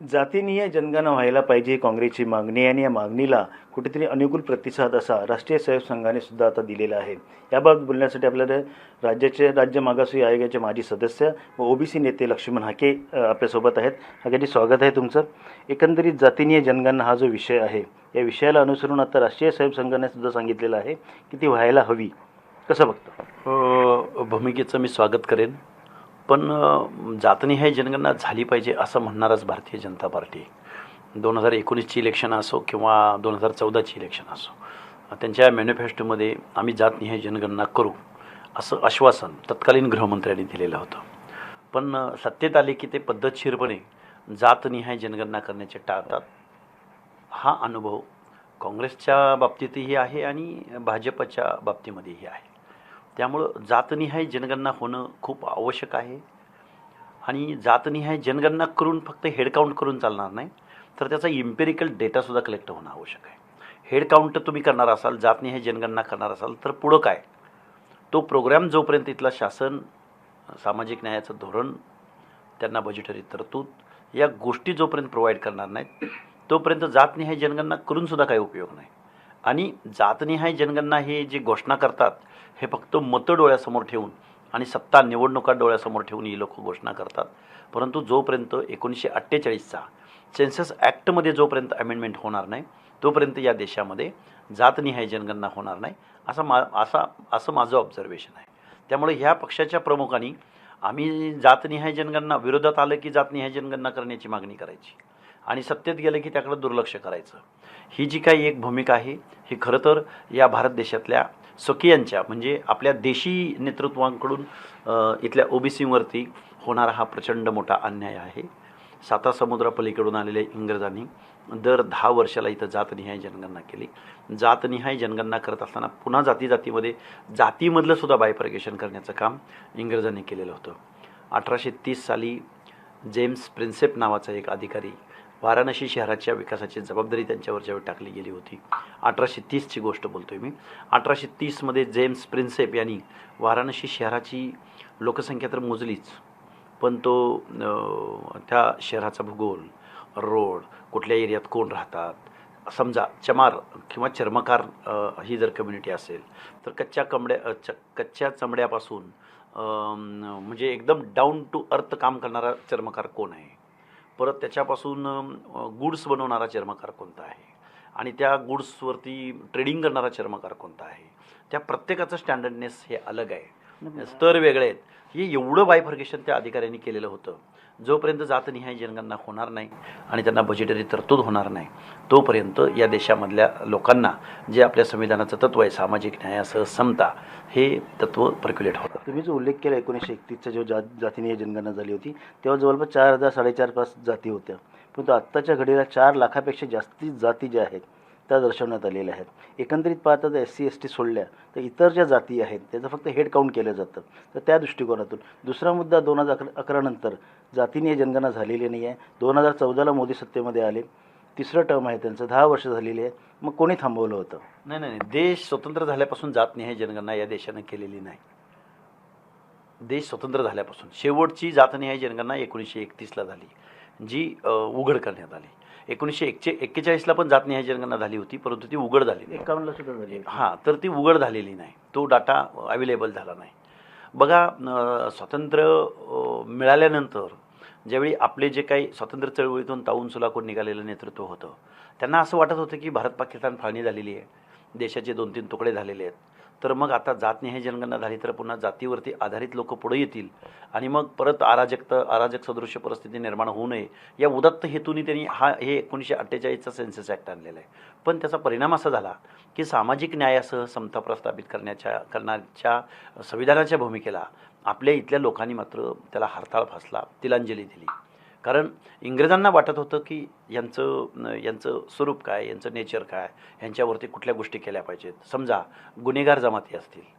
जातीनीय जनगणना व्हायला पाहिजे काँग्रेसची मागणी आणि या मागणीला कुठेतरी अनुकूल प्रतिसाद असा राष्ट्रीय स्वयंसेवक संघाने सुद्धा आता दिलेला आहे. याबाबत बोलण्यासाठी आपल्याला राज्याचे राज्य मागासवर्गीय आयोगाचे माजी सदस्य व ओबीसी नेते लक्ष्मण हाके आपल्यासोबत आहेत. हाकेजी स्वागत आहे तुमचं. एकंदरीत जातीनीय जनगणना हा जो विषय आहे या विषयाला अनुसरून आता राष्ट्रीय स्वयंसेवक संघाने सुद्धा सांगितलेलं आहे की ती व्हायला हवी. कसं बघतो? हो, भूमिकेचं मी स्वागत करेन. पण अ, जातनिहाय जनगणना झाली पाहिजे असं म्हणणारच भारतीय जनता पार्टी. दोन हजार एकोणीसची इलेक्शन असो किंवा दोन हजार चौदाची इलेक्शन असो त्यांच्या मॅनिफेस्टोमध्ये आम्ही जातनिहाय जनगणना करू असं आश्वासन तत्कालीन गृहमंत्र्यांनी दिलेलं होतं. पण सत्तेत आले की ते पद्धतशीरपणे जातनिहाय जनगणना करण्याचे टाळतात. हा अनुभव काँग्रेसच्या बाबतीतही आहे आणि भाजपच्या बाबतीमध्येही आहे. त्यामुळं जातनिहाय जनगणना होणं खूप आवश्यक आहे. आणि जातनिहाय जनगणना करून फक्त हेडकाउंट करून चालणार नाही तर त्याचा इम्पेरिकल डेटासुद्धा कलेक्ट होणं आवश्यक आहे. हेडकाउंट तुम्ही करणार असाल जातनिहाय जनगणना करणार असाल तर पुढं काय? तो प्रोग्रॅम जोपर्यंत इथला शासन सामाजिक न्यायाचं धोरण त्यांना बजेटरी तरतूद या गोष्टी जोपर्यंत प्रोव्हाइड करणार नाहीत तोपर्यंत जातनिहाय जनगणना करूनसुद्धा काही उपयोग नाही. आणि जातनिहाय जनगणना हे जे घोषणा करतात हे फक्त मतं डोळ्यासमोर ठेवून आणि सत्ता निवडणुका डोळ्यासमोर ठेवून ही लोक घोषणा करतात. परंतु जोपर्यंत एकोणीसशे अठ्ठेचाळीसचा सेन्सस ॲक्टमध्ये जोपर्यंत अमेंडमेंट होणार नाही तोपर्यंत या देशामध्ये जातनिहाय जनगणना होणार नाही असा मा असा असं माझं ऑब्झर्वेशन आहे. त्यामुळे ह्या पक्षाच्या प्रमुखांनी आम्ही जातनिहाय जनगणना विरोधात आलं की जातनिहाय जनगणना करण्याची मागणी करायची आणि सत्तेत गेलं की त्याकडे दुर्लक्ष करायचं. ही जी काही एक भूमिका आहे ही खरं तर या भारत देशातल्या स्वकीयांच्या म्हणजे आपल्या देशी नेतृत्वांकडून इथल्या ओबीसीवरती होणारा हा प्रचंड मोठा अन्याय आहे. साता समुद्रापलीकडून आलेल्या इंग्रजांनी दर दहा वर्षाला इथं जातनिहाय जनगणना केली. जातनिहाय जनगणना करत असताना पुन्हा जाती जातीमध्ये जातीमधलं सुद्धा बायफर्गेशन करण्याचं काम इंग्रजांनी केलेलं होतं. अठराशे तीस साली जेम्स प्रिन्सेप नावाचा एक अधिकारी वाराणसी शहराच्या विकासाची जबाबदारी त्यांच्यावर ज्यावेळी टाकली गेली होती अठराशे तीसची गोष्ट बोलतो आहे मी. अठराशे तीसमध्ये जेम्स प्रिन्सेप यांनी वाराणसी शहराची लोकसंख्या तर मोजलीच पण तो त्या शहराचा भूगोल रोड कुठल्या एरियात कोण राहतात समजा चमार किंवा चर्मकार ही जर कम्युनिटी असेल तर कच्च्या कमड्या च कच्च्या चमड्यापासून म्हणजे एकदम डाऊन टू अर्थ काम करणारा चर्मकार कोण आहे? परत त्याच्यापासून गुड्स बनवणारा चर्मकार कोणता आहे? आणि त्या गुड्सवरती ट्रेडिंग करणारा चर्मकार कोणता आहे? त्या प्रत्येकाचं स्टँडर्डनेस हे अलग आहे. स्तर वेगळे आहेत. हे एवढं बायफर्गेशन त्या अधिकाऱ्यांनी केलेलं होतं. जोपर्यंत जातनिहाय जनगणना होणार नाही आणि त्यांना बजेटरी तरतूद होणार नाही तोपर्यंत या देशामधल्या लोकांना जे आपल्या संविधानाचं तत्व आहे सामाजिक न्यायासह समता हे तत्व पर्क्युलेट होतं. तुम्ही जो उल्लेख केला एकोणीसशे एकतीसचा जो जा जातीनीय जनगणना झाली होती तेव्हा जवळपास चार हजार साडेचार पाच जाती होत्या. परंतु आत्ताच्या घडीला चार लाखापेक्षा जास्ती जाती ज्या आहेत त्या दर्शवण्यात आलेल्या आहेत. एकंदरीत पाहता जर एस सी एस टी सोडल्या तर इतर ज्या जाती आहेत त्याचं फक्त हेड काउंट केलं जातं. तर त्या दृष्टिकोनातून दुसरा मुद्दा दोन हजार अकरा अकरानंतर जातीने जनगणना झालेली नाही आहे. दोन हजार चौदाला मोदी सत्तेमध्ये आले. तिसरं टर्म आहे त्यांचं दहा वर्ष झालेली आहे. मग कोणी थांबवलं होतं? नाही नाही नाही. देश स्वतंत्र झाल्यापासून जातनिहाय जनगणना या देशानं केलेली नाही. देश स्वतंत्र झाल्यापासून. शेवटची जातनिहाय जनगणना एकोणीसशे एकतीसला झाली. जी उघड करण्यात आली एकोणीसशे एकशे एक्केचाळीसला पण जातनिहाय जनगणना झाली होती परंतु ती उघड झाली नाही. एकावन्नला सुद्धा झाली. हां तर ती उघड झालेली नाही तो डाटा अवेलेबल झाला नाही बघा स्वातंत्र्य मिळाल्यानंतर ज्यावेळी आपले जे काही स्वातंत्र्य चळवळीतून ताऊन सुलाखून निघालेलं नेतृत्व होतं त्यांना असं वाटत होतं की भारत पाकिस्तान फाळणी झालेली आहे देशाचे दोन तीन तुकडे झालेले आहेत. तर मग आता जातनिहाय जनगणना झाली तर पुन्हा जातीवरती आधारित लोक पुढे येतील. आणि मग परत अराजकता अराजक सदृश्य परिस्थिती निर्माण होऊ नये. या उदात्त हेतूने त्यांनी हा हे एकोणीसशे अठ्ठेचाळीसचा सेन्सस ॲक्ट आणलेला आहे. पण त्याचा परिणाम असा झाला की सामाजिक न्यायासह समता प्रस्थापित करण्याच्या करण्याच्या संविधानाच्या भूमिकेला आपल्या इथल्या लोकांनी मात्र त्याला हरताळ फासला तिलांजली दिली. कारण इंग्रजांना वाटत होतं की यांचं यांचं स्वरूप काय यांचं नेचर काय ह्यांच्यावरती कुठल्या गोष्टी केल्या पाहिजेत. समजा गुन्हेगार जमाती असतील.